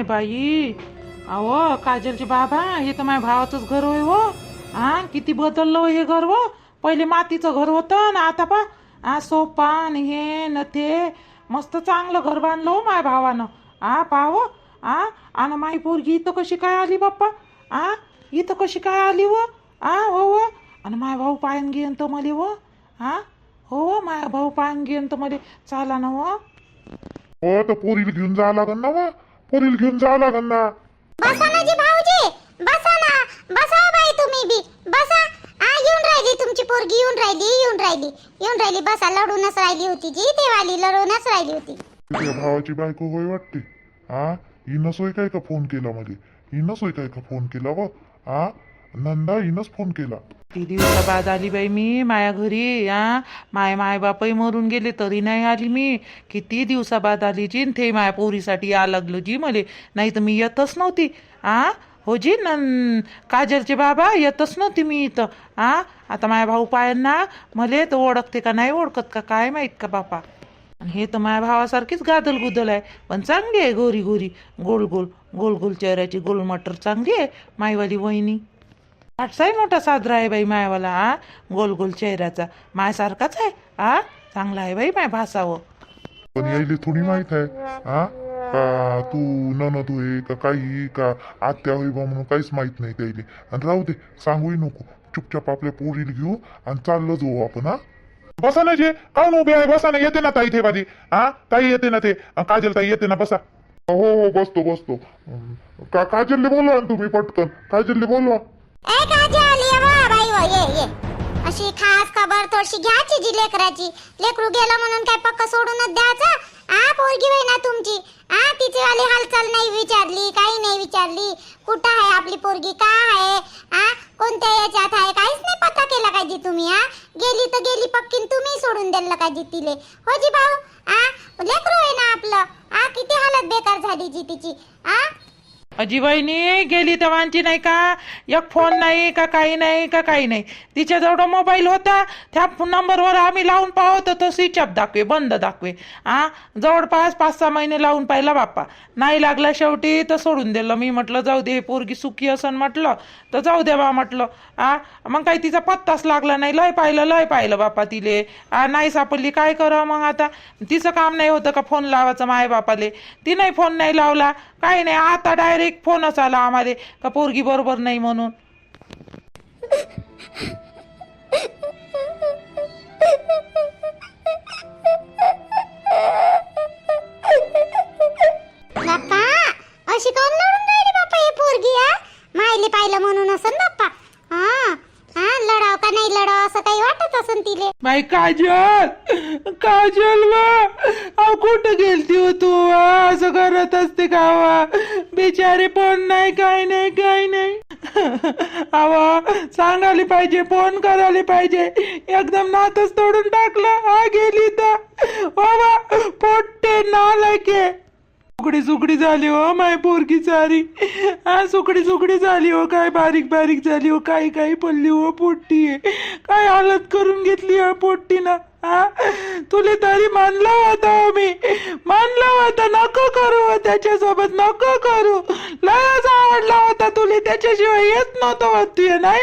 माय बाई. अहो काजलचे बाबा हे तर माझ्या भावाचंच घर होय हो. हा किती बदललं हे घर हो. पहिले मातीचं घर होतं ना आता पा. हा सोपान हे न ते. मस्त चांगलं घर बांधलं हो माय भावानं. हा. पाव हो. आ आणि माई पोरगी इथं कशी काय आली बाप्पा? आ इथं कशी काय आली व आ हो व आणि माय भाऊ पायन घेन तर मले व हा हो माय भाऊ पायन घेन तर मले. चाला ना व तर पोरीला घेऊन जा लागन ना वा पोरीला घेऊन जा लागन ना. बसा ना जी भाऊजी. बसा ना. बसा हो बाई तुम्ही बी. बसा. आ येऊन राहिली तुमची पोरगी येऊन राहिली येऊन राहिली. येऊन राहिली बसा. लढूनच राहिली होती जी देवाली लढूनच राहिली होती. तुझ्या भावाची बायको होय वाटते? हा हिनं सोय काय का फोन केला मध्ये हिनं सोय काय का फोन केला व? हा नंदा हिनंच फोन केला. किती दिवसाबाद आली बाई मी माया घरी आ? माय माय बापही मरून गेले तरी नाही आली मी. किती दिवसाबाद आली जी थे ते माया पोरीसाठी या लागलं जी मले. नाही तर मी येतच नव्हती आ? हो जी न काजलचे बाबा येतच नव्हती मी इथं आ? आता माया भाऊ पायांना मले तर ओळखते का नाही ओळखत का काय माहीत का बापा? आणि हे तर माझ्या भावासारखीच गादल गुदल आहे. पण चांगली आहे गोरी गोरी गोल गोल गोल गोल चेहऱ्याची गोल मटर चांगली आहे मायवाली वहिनी. आठसाही मोठा साजरा आहे बाई मायावाला हा? गोल गोल चेहऱ्याचा. मायासारखाच आहे आ चांगला आहे बाई माय भासावं. पण यायले थोडी माहीत आहे हा? का तू ननद होय का काही का? आत्या होई बा म्हणून काहीच माहीत नाही त्याईले आणि राहू दे सांगूही नको. चुपचाप आपल्या पोरीला घेऊ आणि चाललं जाऊ आपण हा? बसा ना जे काऊन उभे आहे? बसा ना येते ना ताई ते बाजी. हा? ताई येते ना ते. अं, काजल ताई येते ना बसा. हो हो बसतो बसतो. अं, का काजलले बोलवा ना तुम्ही पटकन. काजलले बोलवा. ए वा बाई वा ये ये. अशी खास खबर थोडीशी घ्यायची जी लेकराची. लेकरू गेलं म्हणून काय पक्क सोडूनच द्यायचं? आ पोरगी होय ना तुमची? आ तिची वाली हालचाल नाही विचारली काही नाही विचारली. कुठं आहे आपली पोरगी? का आहे? आ कोणत्या याच्यात आहे? काहीच नाही पत्ता केला काय जी तुम्ही आ? गेली तर गेली पक्कीन तुम्ही सोडून दिलं का जी तिले? हो जी भाऊ आ लेकरू आहे ना आपलं? आ किती हालत बेकार झाली जी तिची आ? अजी बहिणी गेली तेव्हाची नाही का? एक फोन नाही का काही नाही का काही नाही. तिच्याजवळ मोबाईल होता. त्या नंबरवर आम्ही लावून पाहत तो स्विच ऑफ दाखवे बंद दाखवे. आ? जवळपास पाच सहा महिने लावून पाहिला बाप्पा. नाही लागला शेवटी तर सोडून दिलं. मी म्हटलं जाऊ दे हे पोरगी सुखी असन म्हटलं तर जाऊ दे बा म्हटलं. आ? मग काही तिचा पत्ताच लागला नाही. लय पाहिलं लय पाहिलं बाप्पा तिले. आ नाही सापडली. काय करावं मग आता? तिचं काम नाही होतं का फोन लावायचं माय बापाले ती नाही फोन नाही लावला. काही नाही. आता डायरेक्ट फोनच आला आम्हाला का पोरगी बरोबर नाही म्हणून? बाप्पा अशी काऊन लढून राहिली बाप्पा हे पोरगी हा? मायले पाहिलं म्हणून असन बाप्पा. हा हा लढाव का नाही लढाव असं काही वाटत असन तिले? बाई काजल! काजल वा! अहो कुठं गेलती हो तू? वा? असं करत असते का हो? वा बिचारे फोन नाही काय नाही काय नाही. अवा सांगायला पाहिजे फोन करायला पाहिजे. एकदम नातच तोडून टाकलं. हा गेली तर. बाबा पोट्टे नालायके सुकडी सुकडी झाली हो माय पोरगी सारी. हा सुकडी सुकडी झाली हो काय बारीक बारीक झाली हो काही काही पडली हो पोट्टी. काय हालत करून घेतली हो पोट्टी ना तुले तरी मानलं होतं मी मानलं होतं. नको करू. त्याच्यासोबत नको करू. लयच आवडला होता तुले. त्याच्याशिवाय येत नव्हतं वाटतोय नाही?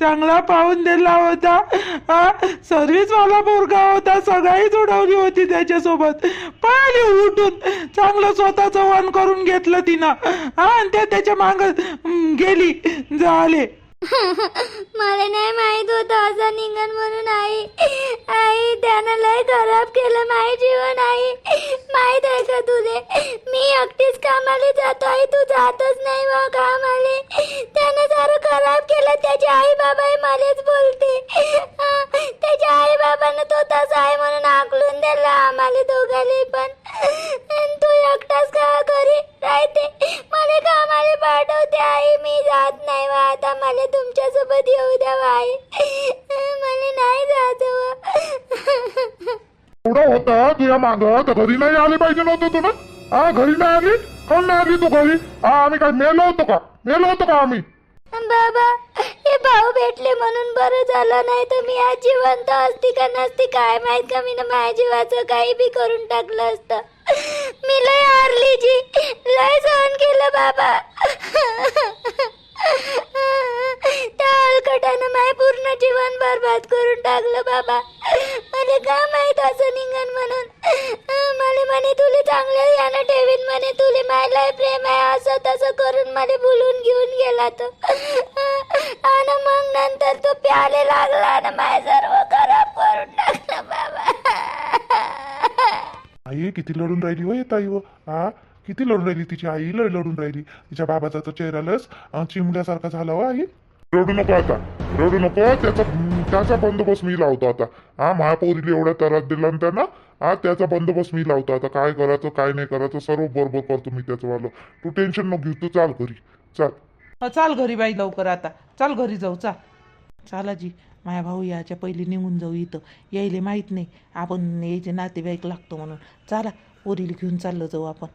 चांगला पाहून दिला होता. हा? सर्विस वाला पोरगा होता. सगळीच उडवली होती त्याच्यासोबत. पळाली उठून. चांगलं स्वतःचं वन करून घेतलं तिनं. हा आणि ते त्याच्या माग गेली. झाले. मला नाही माहीत होतं असं निघन म्हणून आई. आई त्यानं लय खराब केलं माझी जीवन आई. माहीत आहे का तुले? मी एकटीच कामाला जातो आई. तू जातच नाही बा कामाले. त्यानं सारं खराब केलं त्याचे आई बाबा मलाच बोलते. त्याच्या आई बाबानं तो तसा आहे म्हणून आकलून दिला आम्हाला दोघाले पण. तू एकटाच का घरी? राहते मला कामाला पाठवते आई. मी जात नाही वा आता मला तुमच्यासोबत येऊ द्या आई मला नाही जात वा. एवढं होतं तुझ्या माग तर घरी नाही आली पाहिजे नव्हतं तू ना हा घरी नाही आली? कोण नाही आली तू घरी? हा आम्ही काय मेलो होतो का? मेलो होतो का आम्ही? बाबा हे भाऊ भेटले म्हणून बरं झालं. नाही तर मी आज जिवंत असती का नसती काय माहीत का? मी माझ्या जीवाचं काही बी करून टाकलं असतं. मी लय हारली जी. लय सहन बाबा. त्या अलकटानं माय पूर्ण जीवन बरबाद करून टाकलं बाबा. मला का माहीत असं निघन म्हणून? मला म्हणे तुले चांगल्या यानं ठेवीन म्हणे. तुले मायला प्रेम आहे. असं तसं करून मला बोलून घेऊन गेला तो. आणि मग नंतर तो प्याले लागला आणि माय सर्व खराब करून टाकलं बाबा. आई किती लढून राहिली हो ताई व हा किती लढून राहिली तिची आई? लढ लढून राहिली. तिच्या बाबाचा तर चेहरा लस चिमल्यासारखा झाला हो आई. रडू नको आता. रडू नको. त्याचा त्याचा बंदोबस्त मी लावतो आता. हा महापौरीला एवढ्या त्रास दिला ना त्यांना हा त्याचा बंदोबस्त मी लावतो आता. काय करायचं काय नाही करायचं सर्व बरोबर करतो मी त्याचं वालं. तू टेन्शन नको घेऊ तू चाल घरी. चाल. चाल घरी बाई लवकर आता. चाल घरी जाऊ चाल चाला जी माया भाऊ याच्या पहिले निघून जाऊ इथं. यायले माहीत नाही. आपण यायचे नातेवाईक लागतो म्हणून. चला पोरीला घेऊन चाललं जाऊ आपण.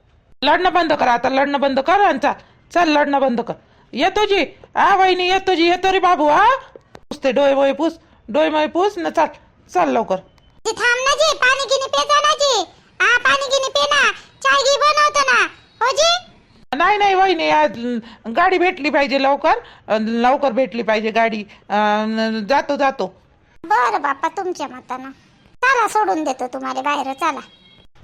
लढणं बंद कर आता. लढणं बंद कर आणि चाल. चल लढणं बंद कर. येतो जी. आ वहिनी येतो जी. येतो रे बाबू हा पुसते डोळे मोय पुस. डोळे मोय पुस. ना चाल. चाल लवकर. जी थांब ना जी. पाणी गिनी पेजा ना जी. आ पाणी गिनी पे ना. चाय घी बनवतो ना. हो जी. नाही नाही वहिनी आज गाडी भेटली पाहिजे लवकर. अ, लवकर भेटली पाहिजे गाडी. अ, जातो जातो. बरं बाप्पा तुमच्या मतानं. चला सोडून देतो तुम्हाला बाहेर चला.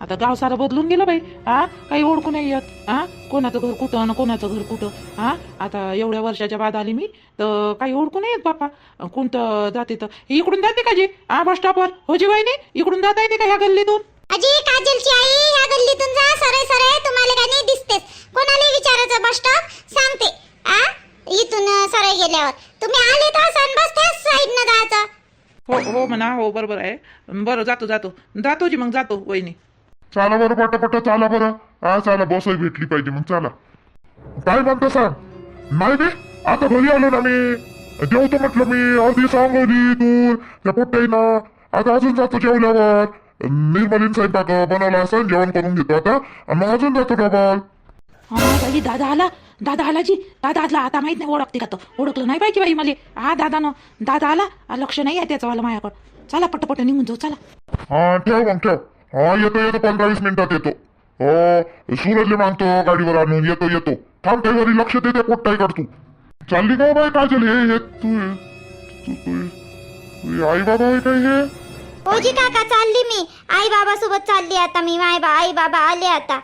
आता गाव सारं बदलून गेलं बाई. हा? काही ओळखू नाही येत. हा? कोणाचं घर कुठं आणि कोणाचं घर कुठं? हा? आता एवढ्या वर्षाच्या बाद आली मी तर काही ओळखू नाही येत बापा कोणतं जाते तर. इकडून जाते का जी? हा बस स्टॉपवर हो जी वहिनी इकडून जाता येते का ह्या गल्लीतून? अजी काजलची आई या गल्लीतून जा सरळ सरळ तुम्हाला काय नाही दिसतेस. कोणाला विचारायचं बस स्टॉप सांगते. आ? इथून अ, सरळ गेल्यावर. तुम्ही आले तर असन बस त्याच साईडनं जायचं. हो हो म्हणा हो बरोबर आहे. बरं जातो जातो. जातो जी मग जातो वहिनी. चाला बरं पटापट चाला बरं. हा चाला बसही भेटली पाहिजे मग चाला. काय म्हणता सांग? नाही बे आता घरी आलो ना मी. जेवतो म्हटलं मी. अर्धी सांगवली तू त्या पोट्टाईनं आता अजून जातो जेवल्यावर. निर्मलीन स्वयंपाक बनवला असं जेवण करून घेतो आता. आणि मग अजून जातो डबल. हा बाई दादा आला. दादा आला जी. दादा आला. आता माहीत नाही ओळखते का तो? ओळखलं नाही पाहिजे बाई मला? हा दादा न दादा आला. आ, लक्ष नाही आहे त्याचं मला माझ्याकडं. चला पटपट निघून जाऊ चला. हा ठेव मग ठेव. हा येतो येतो पंधरा वीस मिनिटात येतो. हो सूरजले मागतो गाडीवर आणून. येतो येतो. थांब काही घरी लक्ष दे त्या पोट्टाई काढ तू. चालली का हो बाई काय झाली हे हे तू तू तू आई बाबा आहे काय हे? ओजी काका चालली मी. आई बाबा सोबत चालली आता मी. माय बा आई बाबा आले आता.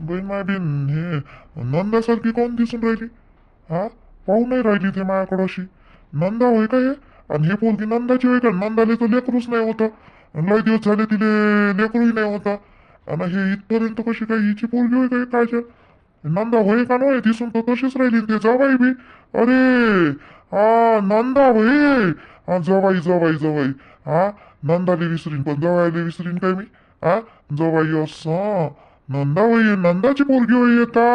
बहीण माय बिन हे नंदासारखी कोण दिसून राहिली? हा? पाहू नाही राहिली ते माझ्याकडं अशी. नंदा होय का हे? आणि हे पोरगी नंदाची होय का? नंदाले तर लेकरूच नाही होतं. लय दिवस झाले तिले लेकरूही नाही होता. आणि हे इथपर्यंत कशी काय हिची पोरगी होय काय हे कायच्या नंदा होय का नव्हे? दिसून तर तशीच राहिली ते जवाई बी. अरे हा नंदा होय. हा जवाई जवाई जवाई. हा? नंदाले विसरीन. पण जवाईले विसरीन काय मी? हा जवाई असं. नंदा होई नंदाची पोरगी होई आता.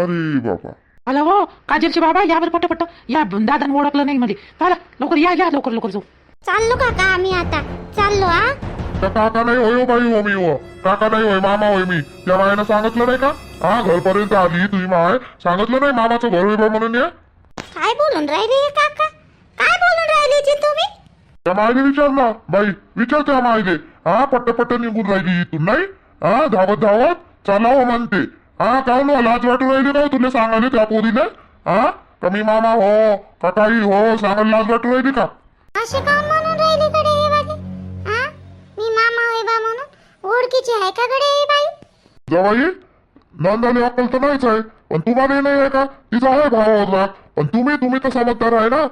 अरे बाबा आला हो काजलचे बाबा यावर पटपट. या दादानं ओळखलं नाही मला चला लवकर या या लवकर लवकर जाऊ. चाललो काका आम्ही आता. चाललो हा त्या काका नाही होय हो बाई हो मी हो. काका नाही होय मामा होय मी. त्या मायानं सांगितलं नाही का? हा घरपर्यंत आली तुझी माय. सांगितलं नाही मामाचं घर होय बा म्हणून ये? काय बोलून राहिले हे काका? काय बोलून राहिले जी तुम्ही? त्या मायले विचार ना बाई विचार त्या मायले. हा पट्ट पट्ट निघून राहिली इथून नाही? हा धावत धावत चला हो म्हणते हा काय नो लाज वाटू राहिली ना हो तुला सांगायला त्या पोरीने हा का मी मामा हो का काही हो सांगायला लाज वाटू राहिली का? असे काऊन म्हणून राहिले कडे हे बाई? हा? मी मामा होय बा म्हणून? ओळखीची आहे का कडे हे बाई? जवाई नंदाने अक्कल तर नाहीच आहे पण तुम्हाला नाही आहे का? तिचा आहे भाव होता पण तुम्ही तुम्ही तर समजदार आहे ना?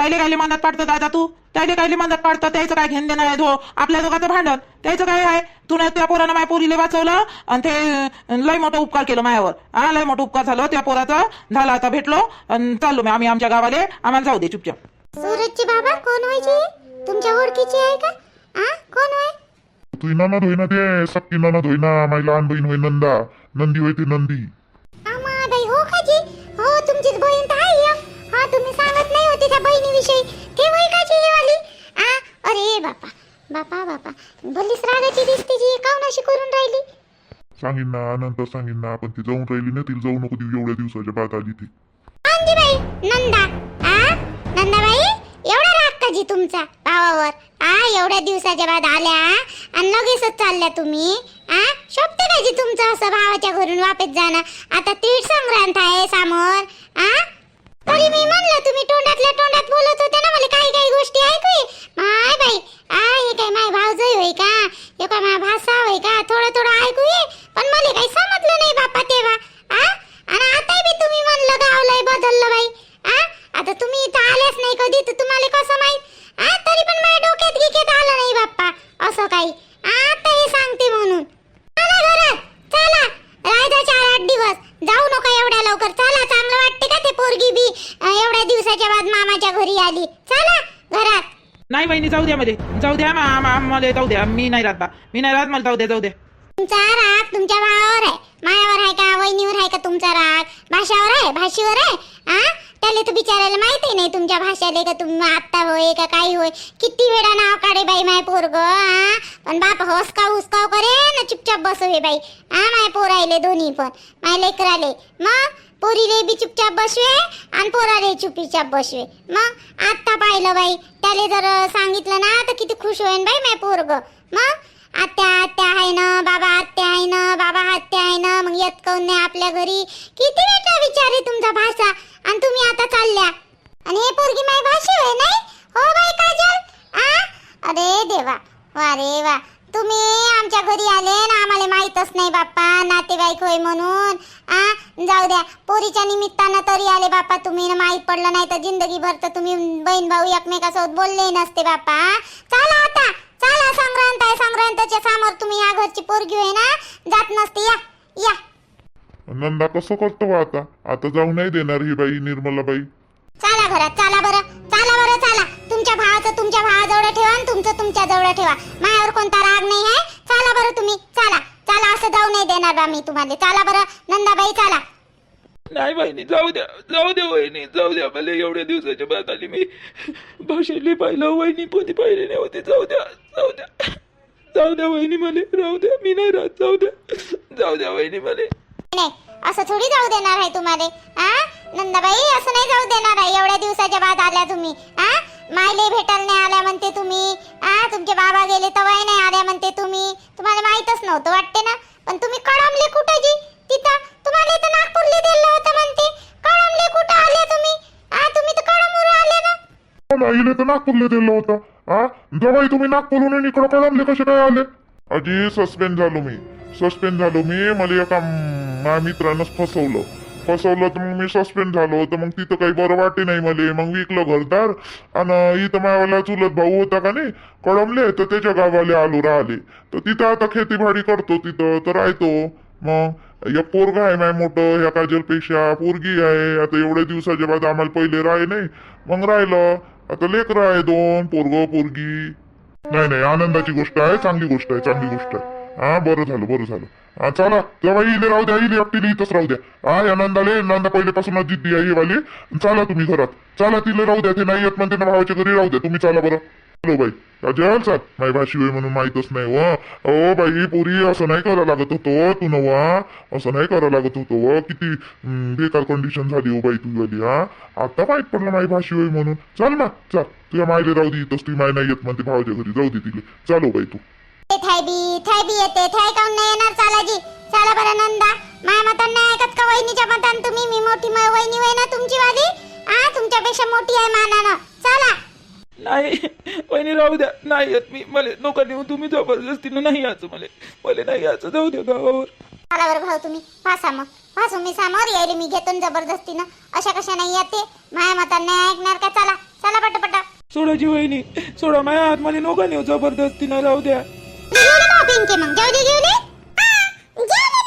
त्याले कायले मनात पाडतं दादा तू? त्याले कायले मनात पाडतं? त्याचं काय घेणं देणं आहे धो? आपल्या दोघांचं भांडण. त्याचं काय आहे? तू नाही त्या पोरानं माझ्या पोरीले वाचवलं आणि ते लय मोठा उपकार केलं माझ्यावर हा लय मोठा उपकार झालं. त्या पोराचा झाला आता भेटलो आणि चाललो मी. आम्ही आमच्या गावाले. आम्हाला जाऊ दे चुपचाप. सूरजची बाबा कोण व्हायची तुमच्या ओळखीची आहे का? हा कोण होय? तुझी ननद होईना ते सक्की ननद होईना माझी लहान बहीण होई नंदा. नंदी होय ती नंदी. बापा. बापा बापा. भलीच रागाची दिसते जी काऊन अशी करून राहिली? सांगीन ना नंतर सांगीन ना पण ती जाऊन राहिली ना तिला जाऊ नको ती एवढ्या दिवसाच्या बाद आली ती. बाई नंदा. आ? नंदाबाई एवढा राग का जी तुमचा भावावर? आ एवढ्या दिवसाच्या बाद आल्या आणि लगेचच चालल्या तुम्ही? आ? शोभते का जी तुमचं असं भावाच्या घरून वापस जाणं? आता तीळ संक्रांत आहे तरी मी म्हणलं तुम्ही तोंडातल्या तोंडात बोलत होते ना मला काही काही गोष्टी ऐकूय माय बाई आ काय माय भावजय होय का? हे माय भाषा होय का? थोडं थोडं ऐकूय पण मला काही समजलं नाही बापा तेव्हा. आ? आणि आता बी तुम्ही म्हणलं गावलंय बदललं बाई. आ? आता तुम्ही इथं आलेच नाही कधी तर तुम्हाला कसं माहीत? आ? तरी पण माझ्या डोक्यात गिकेत आलं नाही बाप्पा. असं काही. आता हे सांगते म्हणून. चला घरात. चला. चार आठ दिवस. जाऊ नका एवढ्या लवकर. पोरगी बी एवढ्या दिवसाच्या बाद मामाच्या घरी आली. चला घरात. नाही बहिणी जाऊ द्या मध्ये. जाऊ द्या मामा मा- जाऊ द्या. मी नाही राहत मी नाही राहत मला जाऊ द्या जाऊ द्या. तुमचा राग तुमच्या भावावर आहे. मायावर आहे का वहिनीवर आहे का तुमचा राग? भाषावर आहे? भाषीवर आहे? हा त्याला तर बिचारायला माहिती नाही तुमच्या भाषाले का तुम आत्ता होय का काही होय. किती वेळा नाव काढे बाई माय पोरग हा पण बाप हसका हुसकाव करे ना चुपचाप बसू हे बाई. हा माय पोर पोरायले दोन्ही पण. माय लेकर आले. मग? पोरीले बी चुपचाप बसवे आणि पोराले चुपचाप बसवे. मग आत्ता पाहिलं बाई त्याले जर सांगितलं ना तर किती खुश होईन बाई माय पोरग. मग आत्या आत्या आहे ना बाबा आत्या आहे ना बाबा आत्या आहे ना मग येत काऊन नाही आपल्या घरी किती वेळा विचार आहे तुमचा भाषा आणि तुम्ही आता चालल्या. आणि हे पोरगी माय भाषा आहे नाही? हो बाई काजल? आ? अरे देवा. वा रे वा. तुम्ही आमच्या घरी आले ना आम्हाला माहीतच नाही बाप्पा नातेवाईक होय म्हणून. आ जाऊ द्या. पोरीच्या निमित्तानं तरी आले बाप्पा तुम्ही. न माहीत पडलं नाही तर जिंदगीभर तर तुम्ही बहीण भाऊ एकमेकासोबत बोलले नसते बाप्पा. चला आता. चला संक्रांत आहे. संक्रांतच्या समोर तुम्ही या घरची पोरगी होय ना? जात नसते. या. या. नंदा कसं करतो बा आता? आता जाऊ नाही देणार ही बाई निर्मलाबाई. चला घरात. चला बरं. चला बरं. चला. भावाजवळ ठेवा आणि तुमचं तुमच्या जवळ ठेवा. माझ्यावर कोणता राग नाही आहे. चला बरं तुम्ही. चला. चला असं जाऊ नाही देणार बा मी तुम्हाला. चला बरं. नंदाबाई चला. नाही वहिनी जाऊ द्या. जाऊ द्या वहिनी जाऊ द्या. मला एवढ्या दिवसाच्या बाद आली मी. भाषेली पाहिलं वहिनी पोती पाहिले नाही होते. जाऊ द्या. जाऊ द्या. जाऊ द्या वहिनी मला. राहू द्या. मी नाही राहत. जाऊ द्या. जाऊ द्या वहिनी मला. नाही. असं थोडी जाऊ देणार आहे तुम्हाला. आ? नंदाबाई असं नाही जाऊ देणार आहे. एवढ्या दिवसाच्या बाद आल्या तुम्ही. आ? मायले भेटायला नाही आल्या म्हणते तुम्ही. आ तुमचे बाबा गेले तवाय नाही आल्या म्हणते तुम्ही. तुम्हाला माहीतच नव्हतं वाटते ना? पण तुम्ही कळमले कुठं जी? तिथं तुम्हाला इथं नागपूरले दिलं होतं म्हणते. कळमले कुठं आले तुम्ही? आ तुम्ही तर कळमूर आले ना? हो पण तर नागपूरला दिलं होतं. हा जवाई तुम्ही नागपूरहून इकडं कळमले कसे काय आले? अजी सस्पेंड झालो मी. सस्पेंड झालो मी मला एका माझ्या मित्रानं फसवलं. फसवलं तर मग मी सस्पेंड झालो तर मग तिथं काही बरं वाटे नाही मला. मग विकलं घरदार आणि इथं माझ्यावाला चुलत भाऊ होता का नाही कळमले तर त्याच्या गावाले आलो राहिले. तर तिथं आता खेतीबाडी करतो तिथं तर राहतो. मग एक पोरगा आहे माय मोठं ह्या काजलपेक्षा पोरगी आहे. आता एवढ्या दिवसाच्या बाद आम्हाला पहिले राहे नाही. मग राहिलं आता लेकरं आहे दोन पोरग पोरगी. नाही नाही आनंदाची गोष्ट आहे चांगली गोष्ट आहे चांगली गोष्ट आहे. हा बरं झालं बरं झालं. हा चला तेव्हा इले राहू द्या इले एकटीला इथंच राहू द्या. हा या नंदाले नंदा पहिल्यापासून जिद्दी आहे वाली. चला तुम्ही घरात. चला तिला राहू द्या ते नाही येत म्हणते ना भावाच्या घरी राहू द्या. तुम्ही चला बरं. हॅलो बाई. काजल चाल माय भाषी होय म्हणून माहीतच नाही हो. व ओ बाई पोरी असं नाही करा लागत होतो हो, तू नवा असं नाही करा लागत होतो हो. व किती बेकार कंडिशन झाली हो बाई तुझी हा. आता माहीत पडलं माय भाषी होय म्हणून. चल ना चल. तुझ्या मायले राहू दे इथंच तुझी माय नाही येत म्हणते भावाच्या घरी. जाऊ दे तिले. चालो बाई तू. येते. थाय काऊन नाही येणार चला जी चला बरं नंदा. माया मतान नाही ऐकत का वहिनीच्या मतान तुम्ही? मी मोठी मा- वहिनी होय ना तुमची वाली आ तुमच्यापेक्षा मोठी आहे मानानं. चला. नाही वहिनी राहू द्या. नाही येत मी. मला नोकर नेऊन तुम्ही जबरदस्तीनं नाही यायचं मला. मला नाही यायचं. जाऊ द्या गावावर. चला बरं भाऊ तुम्ही. फासा मग. फासू मी सामोर यायले मी घेतो न जबरदस्तीनं. अशा कशा नाही येते? माया मतान नाही ऐकणार का? चला. चला पटापटा. सोडाची वहिनी. सोडा माझ्या हात. मला नोका नेऊ. जबरदस्तीनं राहू द्या. जेवले का मग जेवले? जेवले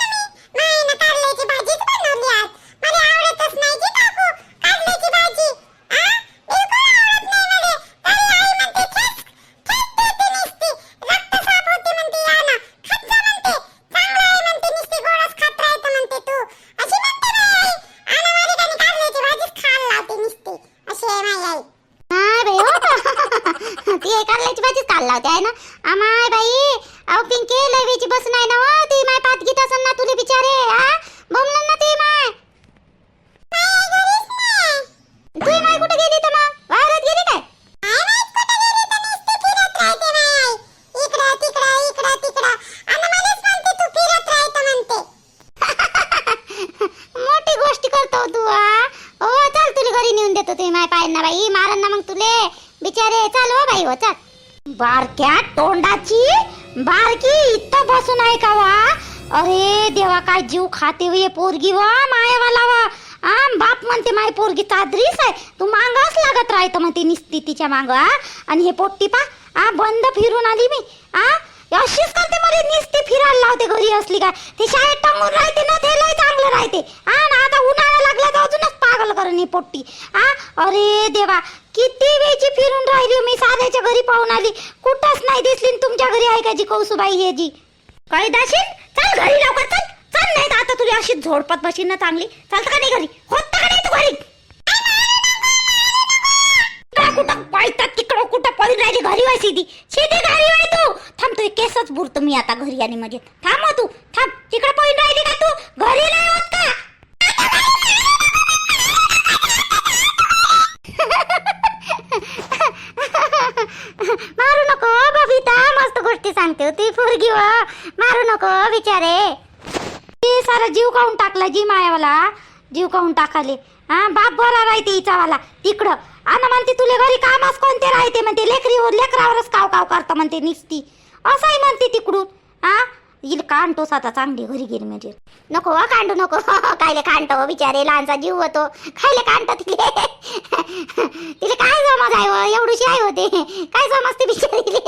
तू एक कारल्याची भाजीच खायला लावते आहे ना? आमाय बाई अहो पिंके लयवीची बस नाही ना हो. ती माय पात गीत असन ना तुले बिचारे आ? बोमलन ना ती माय. तू माय कुठे गेली तर मग? वावरात गेली काय? मोठी गोष्टी करतो तू हा हो चल तुला घरी नेऊन देतो तुम्ही माय पाय बाई. मारन ना मग तुले. बिचारे चल हो बाई हो चल. बारक्या तोंडाची बारकी इथं बसून आहे का वा? अरे देवा काय जीव खाते वे पोरगी वा मायावाला वा. आम बाप म्हणते माय पोरगी चादरीच आहे. तू मांगाच लागत राहतं म्हणते निसती तिच्या मांग आ. आणि हे पोट्टी पा आ बंद फिरून आली मी आ. अशीच करते मला निस्ती फिरायला लावते घरी असली काय ते शाळेत टांगून राहते ना ते लय चांगलं राहते. आ ना आता उन्हाळा लागला तर अजूनच पागल इचलकरणी पोट्टी आ. अरे देवा किती वेळची फिरून राहिली हो मी? साध्याच्या घरी पाहून आली. कुठंच नाही दिसली न तुमच्या घरी आहे का जी कौसुबाई हे जी? काय दाशील चल घरी लवकर चल. चल नाही तर आता तुला अशी झोडपत बशीन ना चांगली. चालतं का नाही घरी? होत का नाही तू घरी? कुठं पायतात तिकडं कुठं पळून राहिली घरी वायसी ती? शेती घरी वाय तू. थांब तू केसच बुरतो मी आता घरी आली म्हणजे. थांब हो तू. थांब. तिकडं पळून राहिली का तू? घरी नाही होत का? मारू नको बबिता मस्त गोष्टी सांगते होती पोरगी हो. व मारू नको बिचारे. ती सारा जीव काऊन टाकला जी मायावाला? जीव काऊन टाकाले? हा बाप बरा राहते हिचावाला तिकडं. आणि म्हणते तुले घरी कामास कोणते राहते? हो, म्हणते लेकरीवर लेकरावरच काव काव करतं म्हणते निसती. असंही म्हणते तिकडून. हा? येईल कांटोस आता चांगली घरी गेली म्हणजे. नको हो वा कांडू नको हो. कायले कांडतो हो बिचारे लहानचा जीव होतो. खायले कांडतो तिले? तिले काय जमत आहे व एवढीशी आई होते. काय समजते बिचारीले?